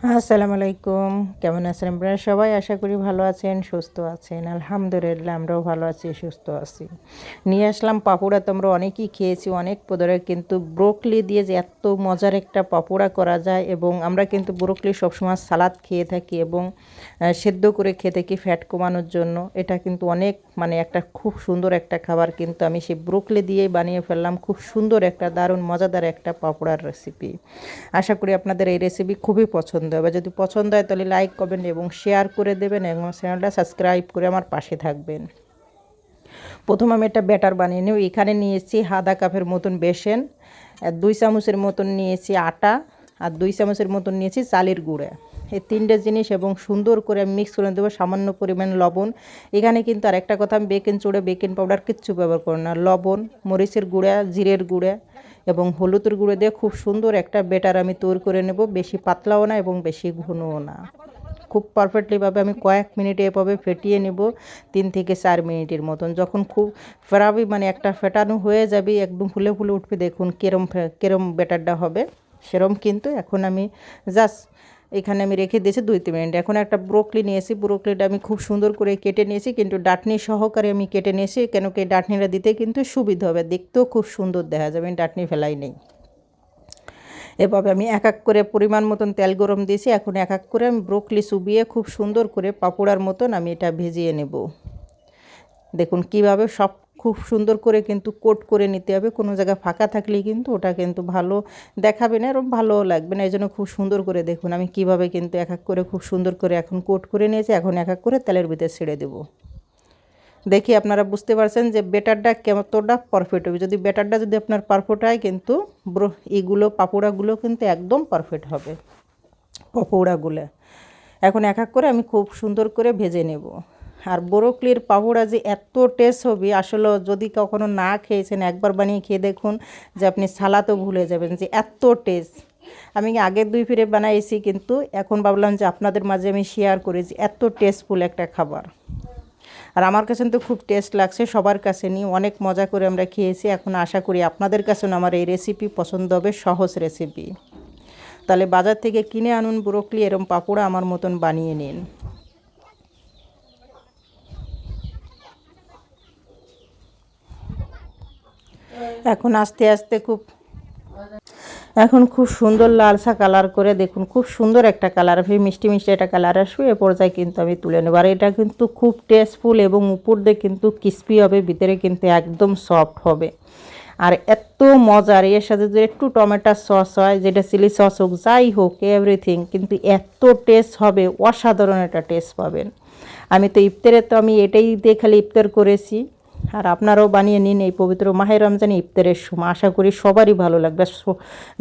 আসসালামু আলাইকুম কেমন আছেন আপনারা? সবাই আশা করি ভালো আছেন, সুস্থ আছেন। আলহামদুলিল্লাহ, আমরাও ভালো আছি, সুস্থ আছি। নিয়ে আসলাম পাপোড়া তো আমরা অনেকেই খেয়েছি, অনেক পদরে, কিন্তু ব্রোকলি দিয়ে যে এত মজার একটা পাপোড়া করা যায়, এবং আমরা কিন্তু ব্রোকলি সবসময় সালাদ খেয়ে থাকি এবং সেদ্ধ করে খেয়ে থাকি ফ্যাট কমানোর জন্য। এটা কিন্তু অনেক মানে একটা খুব সুন্দর একটা খাবার, কিন্তু আমি সেই ব্রোকলি দিয়েই বানিয়ে ফেললাম। খুব সুন্দর একটা, দারুণ, মজাদার একটা পাপোড়ার রেসিপি আশা করি আপনাদের এই রেসিপি খুবই পছন্দ হবে। যদি পছন্দ হয় তাহলে লাইক করবেন এবং শেয়ার করে দেবেন এবং চ্যানেলটা সাবস্ক্রাইব করে আমার পাশে থাকবেন। প্রথম আমি একটা ব্যাটার বানিয়ে নেব। এখানে নিয়েছি হাদা কাপের মতন বেসন দুই চামচের মতন নিয়েছি আটা, আর দুই চামচের মতন নিয়েছি চালের গুঁড়া। এই তিনটে জিনিস এবং সুন্দর করে মিক্স করে দেবো সামান্য পরিমাণ লবণ। এখানে কিন্তু আর একটা কথা আমি বেকিং চুড়ে বেকিং পাউডার কিচ্ছু ব্যবহার করি না। লবণ, মরিচের গুঁড়া, জিরের গুঁড়া এবং হলুদের গুঁড়ো দিয়ে খুব সুন্দর একটা বেটার আমি তৈরি করে নেব, বেশি পাতলাও না এবং বেশি ঘনও না। খুব পারফেক্টলিভাবে আমি কয়েক মিনিটে এভাবে ফেটিয়ে নেব, তিন থেকে চার মিনিটের মতন। যখন খুব ফেরাবি মানে একটা ফেটানো হয়ে যাবে, একদম ফুলে ফুলে উঠবে, দেখুন কেরম কেরম বেটারটা হবে। সেরম কিন্তু এখন আমি জাস্ট এখানে আমি রেখে দিয়েছি দুই, তিন মিনিট। এখন একটা ব্রোকলি নিয়েছি। ব্রোকলিটা আমি খুব সুন্দর করে কেটে নিয়েছি, কিন্তু ডাটনি সহকারে আমি কেটে নিয়েছি, কেন কি ডাটনিটা দিতে কিন্তু সুবিধা হবে। দেখতেও খুব সুন্দর দেখা যাবে, আমি ডাটনি ফেলাই নেই। এভাবে আমি এক এক করে পরিমাণ মতন তেল গরম দিয়েছি। এখন এক এক করে আমি ব্রোকলি চুবিয়ে খুব সুন্দর করে পাপোড়ার মতন আমি এটা ভেজিয়ে নেব। দেখুন কীভাবে সব খুব সুন্দর করে কিন্তু কোট করে নিতে হবে। কোনো জায়গায় ফাঁকা থাকলে কিন্তু ওটা কিন্তু ভালো দেখাবে না এরকম ভালোও লাগবে না। এই জন্য খুব সুন্দর করে দেখুন, আমি কীভাবে কিন্তু এক এক করে খুব সুন্দর করে এখন কোট করে নিয়েছি, এখন এক এক করে তেলের ভিতরে ছেড়ে দেবো। দেখি আপনারা বুঝতে পারছেন যে বেটারটা কতটা পারফেক্ট হবে। যদি বেটারটা যদি আপনার পারফেক্ট হয় কিন্তু এইগুলো পাপোড়াগুলো কিন্তু একদম পারফেক্ট হবে। পকৌড়াগুলো এখন এক এক করে আমি খুব সুন্দর করে ভেজে নেব। আর ব্রোকলির পাহুড়া যে এত টেস্ট হবে, আসলে যদি কখনো না খেয়েছেন, একবার বানিয়ে খেয়ে দেখুন যে আপনি সালাতও ভুলে যাবেন যে এত টেস্ট আমি আগের দুই ফিরে বানাইছি, কিন্তু এখন ভাবলাম যে আপনাদের মাঝে আমি শেয়ার করি যে এত টেস্টফুল একটা খাবার। আর আমার কাছে তো খুব টেস্ট লাগছে, সবার কাছে নিয়ে অনেক মজা করে আমরা খেয়েছি। এখন আশা করি আপনাদের কাছেও আমার এই রেসিপি পছন্দ হবে, সহজ রেসিপি তাহলে বাজার থেকে কিনে আনুন ব্রোকলি, এরম পাপোড়া আমার মতন বানিয়ে নিন। এখন আস্তে আস্তে খুব এখন খুব সুন্দর লালসা কালার করে দেখুন, খুব সুন্দর একটা কালার মিষ্টি মিষ্টি একটা কালার আসবে এ পর্যায়ে কিন্তু আমি তুলে নেব। আর এটা কিন্তু খুব টেস্টফুল এবং উপর দিয়ে কিন্তু ক্রিস্পি হবে, ভিতরে কিন্তু একদম সফট হবে। আর এত মজার এর সাথে যদি একটু টমেটো সস হয়, যেটা চিলি সস হোক, যাই হোক এভরিথিং কিন্তু এত টেস্ট হবে, অসাধারণ একটা টেস্ট পাবেন। আমি তো ইফতারে তো আমি এটাই দিয়ে খালি ইফতার করেছি। আর আপনারাও বানিয়ে নিন এই পবিত্র মাহের রমজানে ইফতারের সময়। আশা করি সবারই ভালো লাগবে।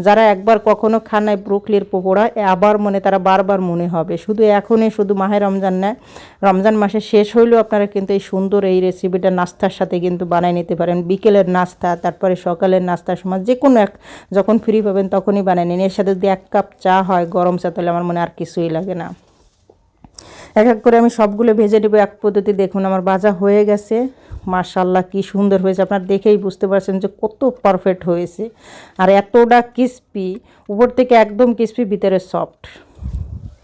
যারা একবার কখনো খান নাই ব্রুকলির পকোড়া আবার মনে, তারা বারবার মনে হবে। শুধু এখনই শুধু মাহের রমজান নেয়, রমজান মাসে শেষ হইলেও আপনারা কিন্তু এই সুন্দর এই রেসিপিটা নাস্তার সাথে কিন্তু বানিয়ে নিতে পারেন। বিকেলের নাস্তা, তারপরে সকালের নাস্তার সময় যে কোনো এক, যখন ফ্রি পাবেন তখনই বানিয়ে নিন। এর সাথে যদি এক কাপ চা হয়, গরম চা, তাহলে আমার মনে আর কিছুই লাগে না। এক এক করে আমি সবগুলো ভেজে নেব। এক পদ্ধতি দেখুন, আমার ভাজা হয়ে গেছে। মার্শাল্লাহ কি সুন্দর হয়েছে। আপনার দেখেই বুঝতে পারছেন যে কত পারফেক্ট হয়েছে। আর এতটা ক্রিস্পি উপর থেকে একদম ক্রিস্পি ভিতরে সফট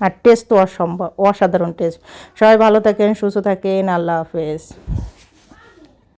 আর টেস্ট তো অসম্ভব, অসাধারণ টেস্ট সবাই ভালো থাকেন, সুস্থ থাকেন, আল্লাহ হাফেজ।